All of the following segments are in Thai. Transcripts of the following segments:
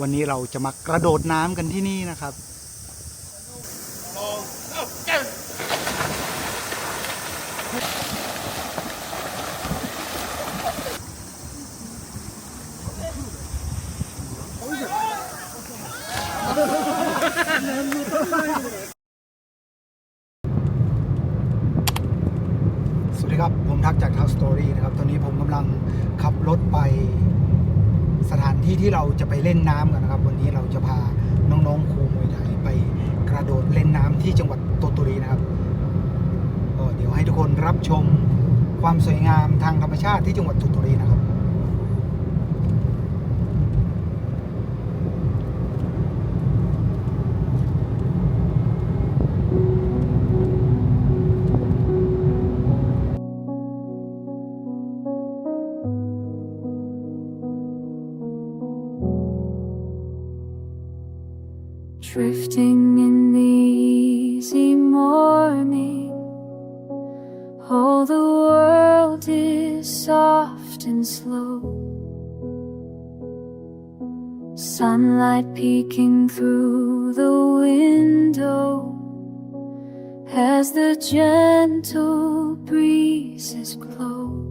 วันนี้เราจะมากระโดดน้ำกันที่นี่นะครับ สวัสดีครับ ผมทักจากทาวสตอรี่นะครับ ตอนนี้ผมกำลังขับรถไปสถานที่ที่เราจะไปเล่นน้ำกันนะครับ วันนี้เราจะพาน้องๆครูมวยไทยไปกระโดดเล่นน้ำที่จังหวัดโตตุรีนะครับก็เดี๋ยวให้ทุกคนรับชมความสวยงามทางธรรมชาติที่จังหวัดโตตุรีนะครับ through the window as the gentle breezes blow.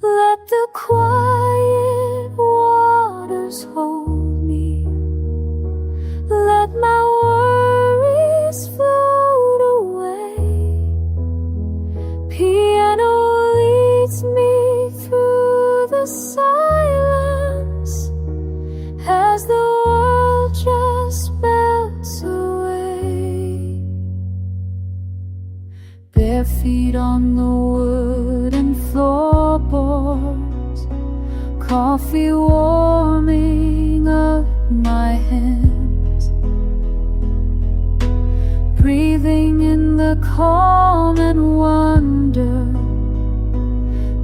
Let the quiet waters hold me. Let my worries float away. Piano leads me through the coffee warming up my hands. Breathing in the calm and wonder,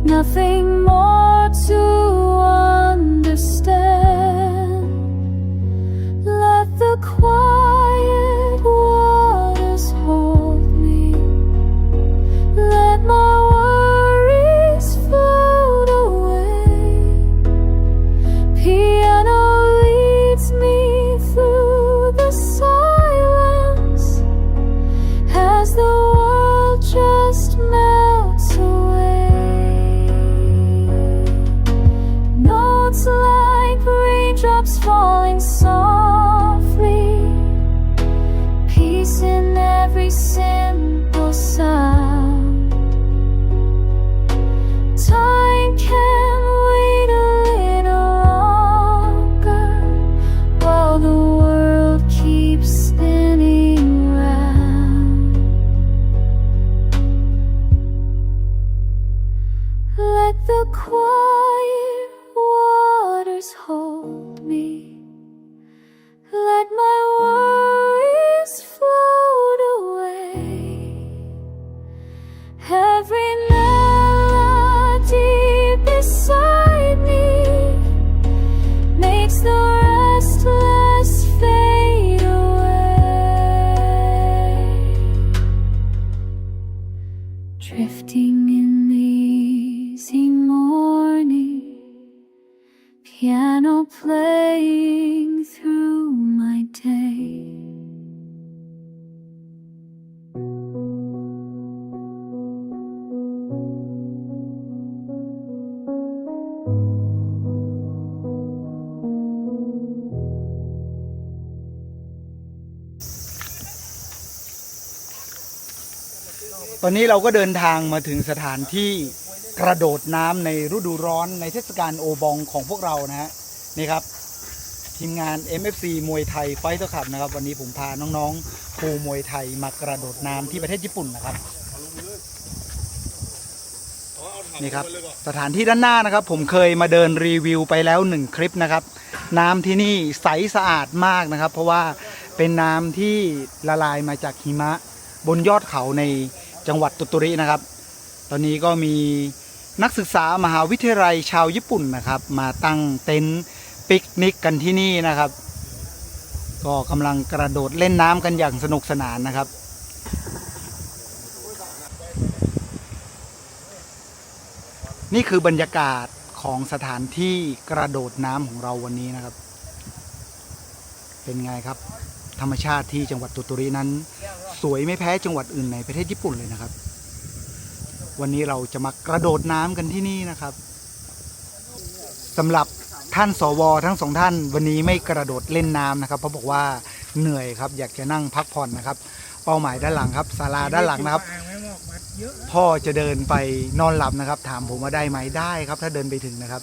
nothing more to understand. Falling softly. Peace in every simple sound. ตอนนี้เราก็เดินทางมาถึงสถานที่กระโดดน้ำในฤดูร้อนในเทศกาลโอบองของพวกเรานะฮะนี่ครับ ทีมงาน MFC มวยไทยไฟต์ขับนะครับ วันนี้ผมพาน้องๆครูมวยไทยมากระโดดน้ำที่ประเทศญี่ปุ่นนะครับนี่ครับสถานที่ด้านหน้านะครับ ผมเคยมาเดินรีวิวไปแล้วหนึ่งคลิปนะครับ น้ำที่นี่ใสสะอาดมากนะครับ เพราะว่าเป็นน้ำที่ละลายมาจากหิมะบนยอดเขาใน จังหวัดตุตุรินะครับ ตอนนี้ก็มีนักศึกษามหาวิทยาลัยชาวญี่ปุ่นนะครับ มาตั้งเต็นท์ปิกนิกกันที่นี่นะครับ ก็กำลังกระโดดเล่นน้ำกันอย่างสนุกสนานนะครับนี่คือบรรยากาศของสถานที่กระโดดน้ำของเราวันนี้นะครับ เป็นไงครับ ธรรมชาติที่จังหวัดตุตุรินั้น สวยไม่แพ้จังหวัดอื่นในประเทศญี่ปุ่นเลยนะครับ วันนี้เราจะมากระโดดน้ำกันที่นี่นะครับสำหรับท่านสวทั้งสองท่านวันนี้ไม่กระโดดเล่นน้ำนะครับ เพราะบอกว่าเหนื่อยครับอยากจะนั่งพักผ่อนนะครับ เป้าหมายด้านหลังครับศาลาด้านหลังนะครับ พ่อจะเดินไปนอนหลับนะครับ ถามผมว่าได้ไหมได้ครับ ถ้าเดินไปถึงนะครับ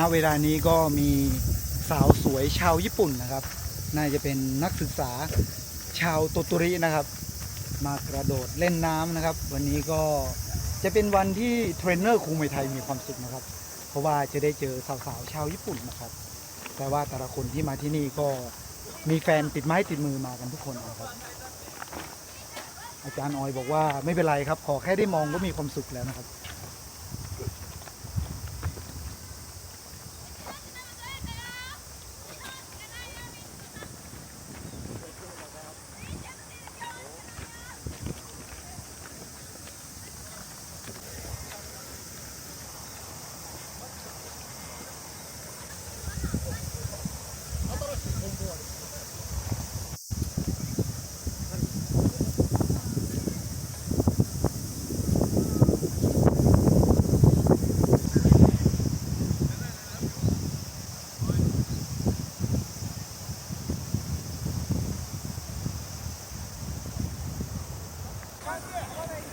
ณเวลานี้ก็มีสาวสวยชาวญี่ปุ่นนะครับ น่าจะเป็นนักศึกษาชาวโตโตุรินะครับ มากระโดดเล่นน้ำนะครับ วันนี้ก็จะเป็นวันที่เทรนเนอร์ครูมวยไทยมีความสุขนะครับ เพราะว่าจะได้เจอสาวๆชาวญี่ปุ่นนะครับ แต่ว่าแต่ละคนที่มาที่นี่ก็มีแฟนติดไม้ติดมือมากันทุกคนนะครับ อาจารย์ออยบอกว่าไม่เป็นไรครับ ขอแค่ได้มองก็มีความสุขแล้วนะครับ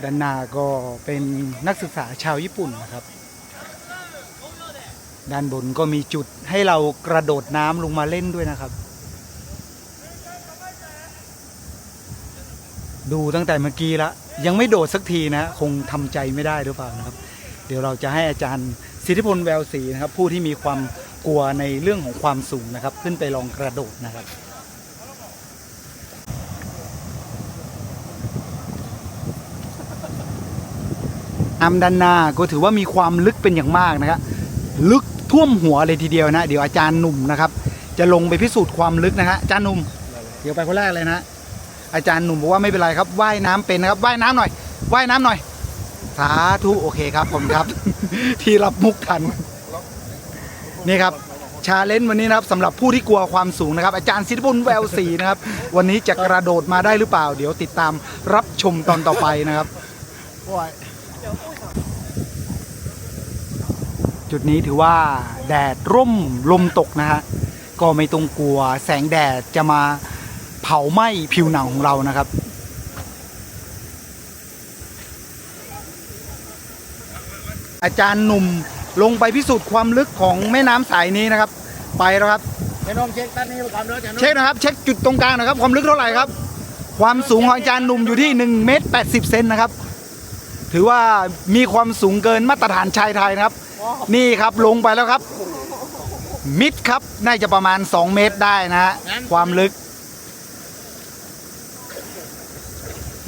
ด้านหน้าก็เป็นนักศึกษาชาวญี่ปุ่นนะครับ ด้านบนก็มีจุดให้เรากระโดดน้ำลงมาเล่นด้วยนะครับ ดูตั้งแต่เมื่อกี้ละยังไม่โดดสักทีนะ คงทำใจไม่ได้หรือเปล่านะครับ เดี๋ยวเราจะให้อาจารย์สิทธิพลแววศรีนะครับ ผู้ที่มีความกลัวในเรื่องของความสูงนะครับ ขึ้นไปลองกระโดดนะครับ น้ำด้านหน้าก็ถือว่ามีความลึกเป็นอย่างมากนะครับลึกท่วมหัวเลยทีเดียวนะ เดี๋ยวอาจารย์หนุ่มนะครับ จะลงไปพิสูจน์ความลึกนะฮะอาจารย์หนุ่ม เดี๋ยวไปคนแรกเลยนะ อาจารย์หนุ่มบอกว่าไม่เป็นไรครับว่ายน้ำเป็นนะครับว่ายน้ำหน่อยว่ายน้ำหน่อย สาธุโอเคครับผมครับ ที่รับมุกทันนี่ครับชาเลนจ์วันนี้นะครับสำหรับผู้ที่กลัวความสูงนะครับ อาจารย์สิทธิพลแววศรีนะครับ วันนี้จะกระโดดมาได้หรือเปล่า เดี๋ยวติดตามรับชมตอนต่อไปนะครับ จุดนี้ถือว่าแดดร่มลมตกนะฮะก็ไม่ต้องกลัวแสงแดดจะมาเผาไหม้ผิวหนังของเรานะครับ อาจารย์หนุ่มลงไปพิสูจน์ความลึกของแม่น้ำสายนี้นะครับ ไปแล้วครับไอ้น้องเช็คตั้นนี้ความร้อนจากน้องเช็คนะครับ เช็คจุดตรงกลางนะครับ ความลึกเท่าไหร่ครับ ความสูงของอาจารย์หนุ่มอยู่ที่1เมตร80เซนนะครับ ถือว่ามีความสูงเกินมาตรฐานชายไทยนะครับ นี่ครับลงไปแล้วครับ มิดครับน่าจะประมาณ 2 เมตรได้นะฮะความลึก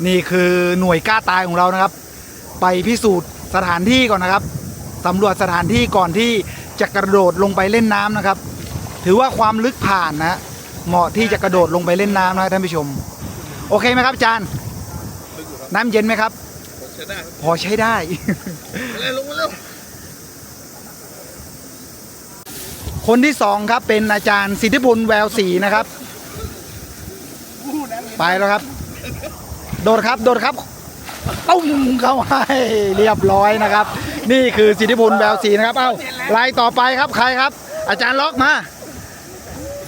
นี่คือหน่วยกล้าตายของเรานะครับ ไปพิสูจน์สถานที่ก่อนนะครับสำรวจสถานที่ก่อนที่จะกระโดดลงไปเล่นน้ำนะครับ ถือว่าความลึกผ่านนะเหมาะที่จะกระโดดลงไปเล่นน้ำนะท่านผู้ชม โอเคไหมครับอาจารย์ น้ำเย็นไหมครับใช้ได้ พอใช้ได้เร็วลงมาเร็ว คนที่สองครับเป็นอาจารย์สิทธิพลแววศรีนะครับ ไปแล้วครับ โดดครับ โดดครับตุ้มเข้าให้เรียบร้อยนะครับ นี่คือสิทธิพลแววศรีนะครับ เอ้าลายต่อไปครับใครครับ อาจารย์ล็อกมา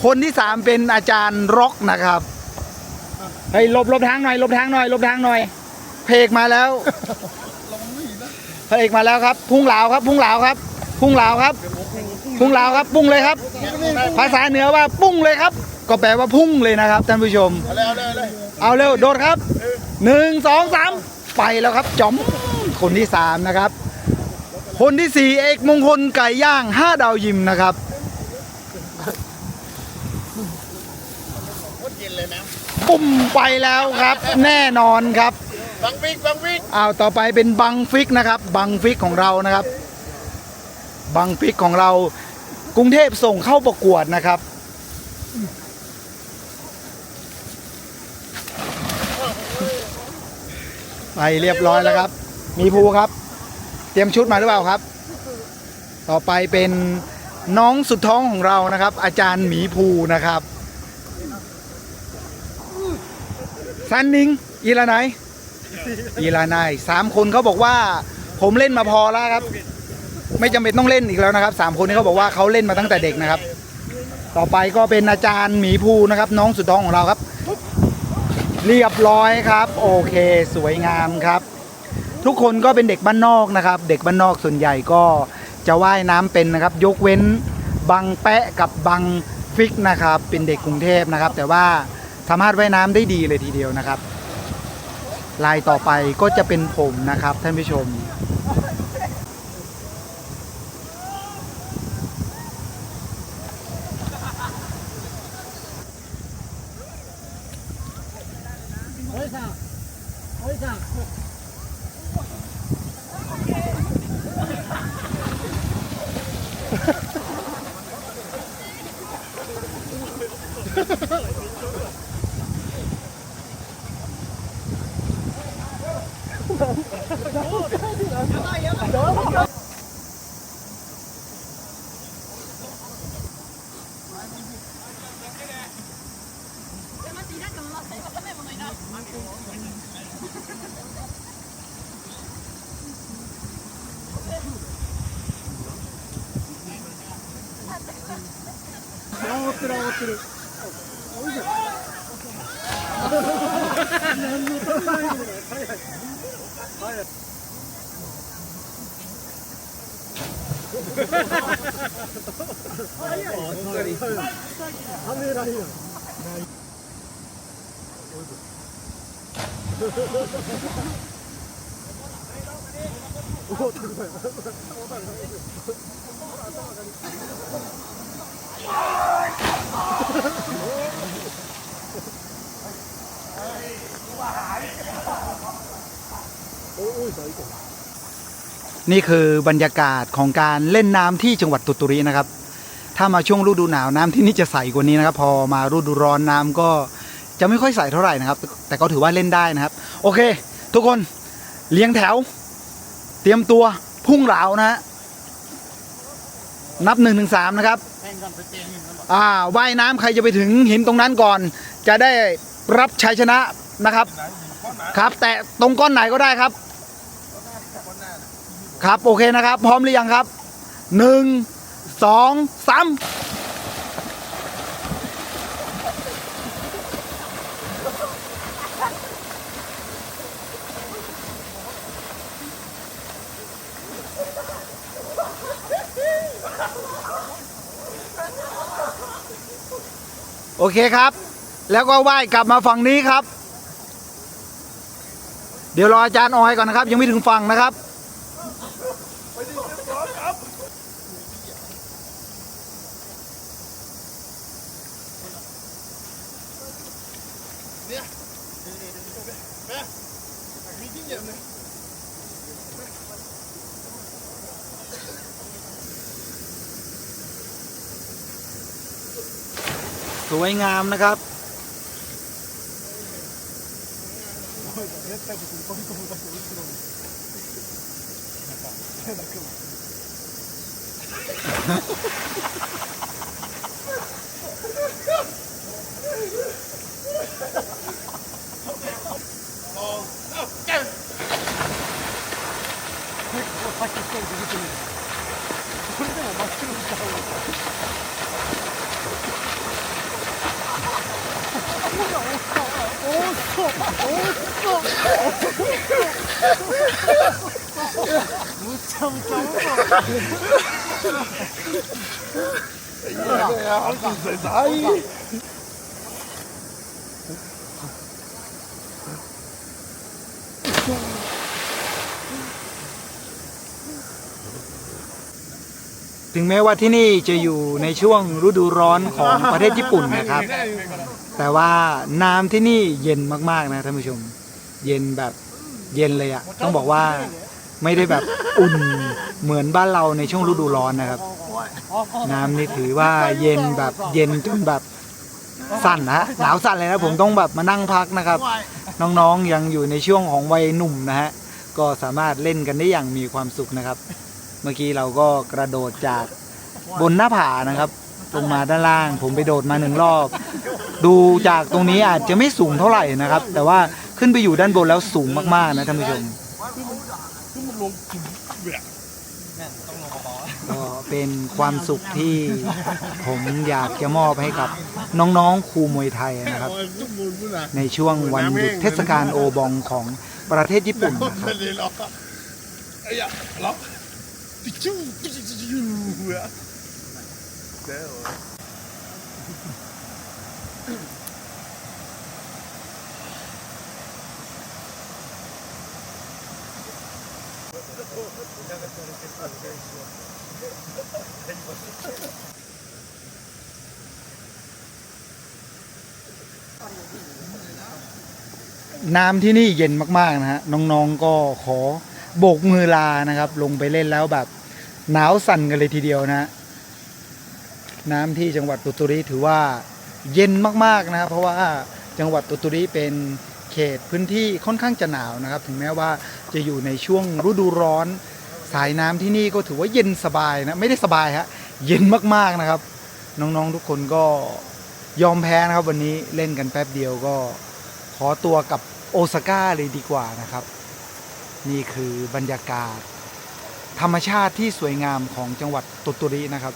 คนที่สามเป็นอาจารย์ร็อกนะครับเฮ้ยลบลบทางหน่อยลบทางหน่อยลบทางหน่อยเพกมาแล้วพระเอกมาแล้วครับ พุ่งเหลาครับ พุ่งเหลาครับ พุ่งเหลาครับ พุ่งเหลาครับพุ่งเลยครับ ภาษาเหนือว่าปุ้งเลยครับ ก็แปลว่าพุ่งเลยนะครับท่านผู้ชมเอาเร็วเร็วเลยเอาเร็วโดดครับหนึ่งสองสามไปแล้วครับจอมคนที่สามนะครับ คนที่สี่เอกมงคลไก่ย่างห้าดาวยิมนะครับโคตรเย็นเลยนะปุ่มไปแล้วครับ แน่นอนครับบังวิกบังวิกอ้าวต่อไปเป็นบังฟิกนะครับ บังฟิกของเรานะครับ บังฟิกของเรา กรุงเทพส่งเข้าประกวดนะครับ ไปเรียบร้อยแล้วครับ มีภูครับ เตรียมชุดมาหรือเปล่าครับ ต่อไปเป็นน้องสุดท้องของเรานะครับ อาจารย์หมีภูนะครับซันนิงอีละไหนอีลานายสามคนเขาบอกว่า ผมเล่นมาพอแล้วครับ ไม่จำเป็นต้องเล่นอีกแล้วนะครับสามคนนี้เขาบอกว่าเขาเล่นมาตั้งแต่เด็กนะครับ ต่อไปก็เป็นอาจารย์หมีภูนะครับ น้องสุดท้องของเราครับ เรียบร้อยครับ โอเค สวยงามครับ ทุกคนก็เป็นเด็กบ้านนอกนะครับ เด็กบ้านนอกส่วนใหญ่ก็จะว่ายน้ำเป็นนะครับ ยกเว้นบังแปะกับบังฟิกนะครับ เป็นเด็กกรุงเทพนะครับ แต่ว่าสามารถว่ายน้ำได้ดีเลยทีเดียวนะครับลายต่อไปก็จะเป็นผมนะครับท่านผู้ชม ってる、煽ってる。何。はめられない。おす、高い。 นี่คือบรรยากาศของการเล่นน้ำที่จังหวัดตุตุรีนะครับ ถ้ามาช่วงฤดูหนาวน้ำที่นี่จะใสกว่านี้นะครับ พอมาฤดูร้อนน้ำก็จะไม่ค่อยใสเท่าไหร่นะครับ แต่ก็ถือว่าเล่นได้นะครับ โอเค ทุกคนเลี้ยงแถว เตรียมตัวพุ่งเหลานะฮะนับหนึ่งถึงสามนะครับอ่าว่ายน้ำใครจะไปถึงหินตรงนั้นก่อน จะได้รับชัยชนะนะครับ ครับ แต่ตรงก้อนไหนก็ได้ครับ ครับโอเคนะครับ พร้อมหรือยังครับหนึ่งสองสามโอเคครับ แล้วก็ว่ายกลับมาฝั่งนี้ครับ เดี๋ยวรออาจารย์ออยก่อนนะครับ ยังไม่ถึงฝั่งนะครับ สวยงามนะครับ Ha ha. ถึงแม้ว่าที่นี่จะอยู่ในช่วงฤดูร้อนของประเทศญี่ปุ่นนะครับ แต่ว่าน้ำที่นี่เย็นมากๆนะท่านผู้ชม เย็นแบบ เย็นเลยอะต้องบอกว่าไม่ได้แบบอุ่นเหมือนบ้านเราในช่วงฤดูร้อนนะครับ น้ำนี่ถือว่าเย็นแบบเย็นจนแบบสั่นนะหนาวสั่นเลยนะผมต้องแบบมานั่งพักนะครับ น้องๆยังอยู่ในช่วงของวัยหนุ่มนะฮะก็สามารถเล่นกันได้อย่างมีความสุขนะครับ เมื่อกี้เราก็กระโดดจากบนหน้าผานะครับลงมาด้านล่าง ผมไปโดดมาหนึ่งรอบ ดูจากตรงนี้อาจจะไม่สูงเท่าไหร่นะครับ แต่ว่า ขึ้นไปอยู่ด้านบนแล้วสูงมากๆนะท่านผู้ชมก็เป็นความสุขที่ผมอยากจะมอบให้กับน้องๆครูมวยไทยนะครับ ในช่วงวันหยุดเทศกาลโอบองของประเทศญี่ปุ่นนะครับ เลยล็อกอะไอ้ยะล็อกปิจูปิจูปิจูอะเด้อ น้ำที่นี่เย็นมากๆนะฮะน้องๆก็ขอโบกมือลานะครับ ลงไปเล่นแล้วแบบหนาวสั่นกันเลยทีเดียวนะฮะน้ำที่จังหวัดตุตุริถือว่าเย็นมากๆนะครับเพราะว่าจังหวัดตุตุริเป็นเขตพื้นที่ค่อนข้างจะหนาวนะครับ ถึงแม้ว่าจะอยู่ในช่วงฤดูร้อน สายน้ำที่นี่ก็ถือว่าเย็นสบายนะไม่ได้สบายฮะเย็นมากๆนะครับ น้องๆทุกคนก็ยอมแพ้นะครับ วันนี้เล่นกันแป๊บเดียวก็ขอตัวกับโอซาก้าเลยดีกว่านะครับ นี่คือบรรยากาศ ธรรมชาติที่สวยงามของจังหวัดตุตุรินะครับ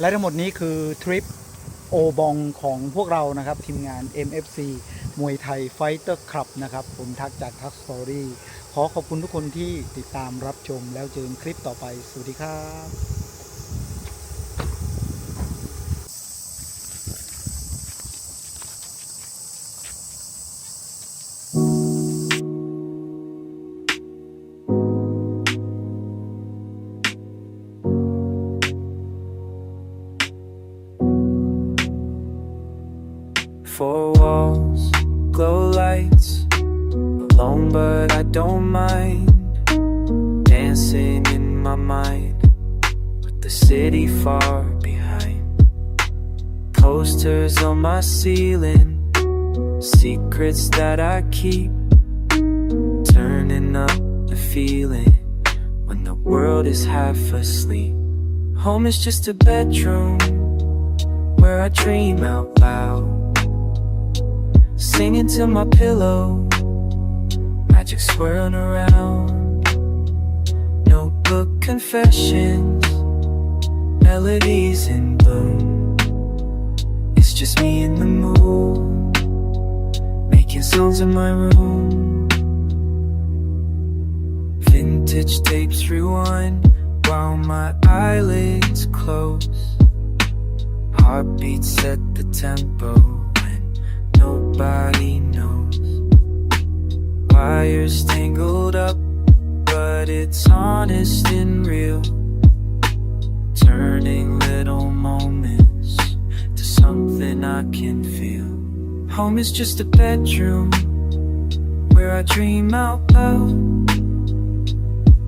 และทั้งหมดนี้คือทริปโอบองของพวกเรานะครับ ทีมงาน MFC มวยไทยไฟเตอร์คลับนะครับ ผมทักจากทักสตอรี่ขอขอบคุณทุกคนที่ติดตามรับชมแล้วเจอกันคลิปต่อไป สวัสดีครับ the city far behind. Posters on my ceiling, secrets that I keep. Turning up the feeling when the world is half asleep. Home is just a bedroom where I dream out loud. Singing to my pillow, magic swirling around. Notebook confessions, melodies in bloom. It's just me and the moon, making songs in my room. Vintage tapes rewind while my eyelids close. Heartbeats set the tempo when nobody knows. Wires tangled up, but it's honest and real. Turning little moments to something I can feel. Home is just a bedroom where I dream out loud.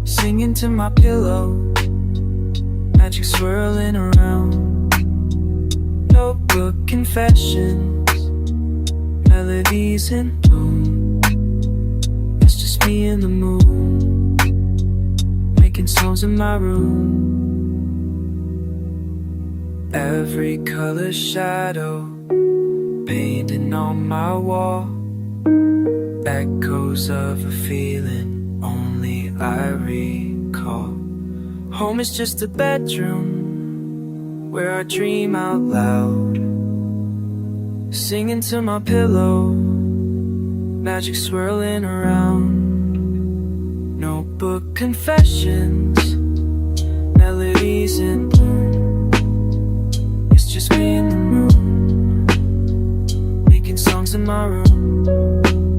Singing to my pillow, magic swirling around. Notebook confessions, melodies in bloom. It's just me and the moon, making songs in my room. Every color shadow painting on my wall, echoes of a feeling only I recall. Home is just a bedroom where I dream out loud. Singing to my pillow, magic swirling around. Notebook confessions, melodies just room, making songs in my room.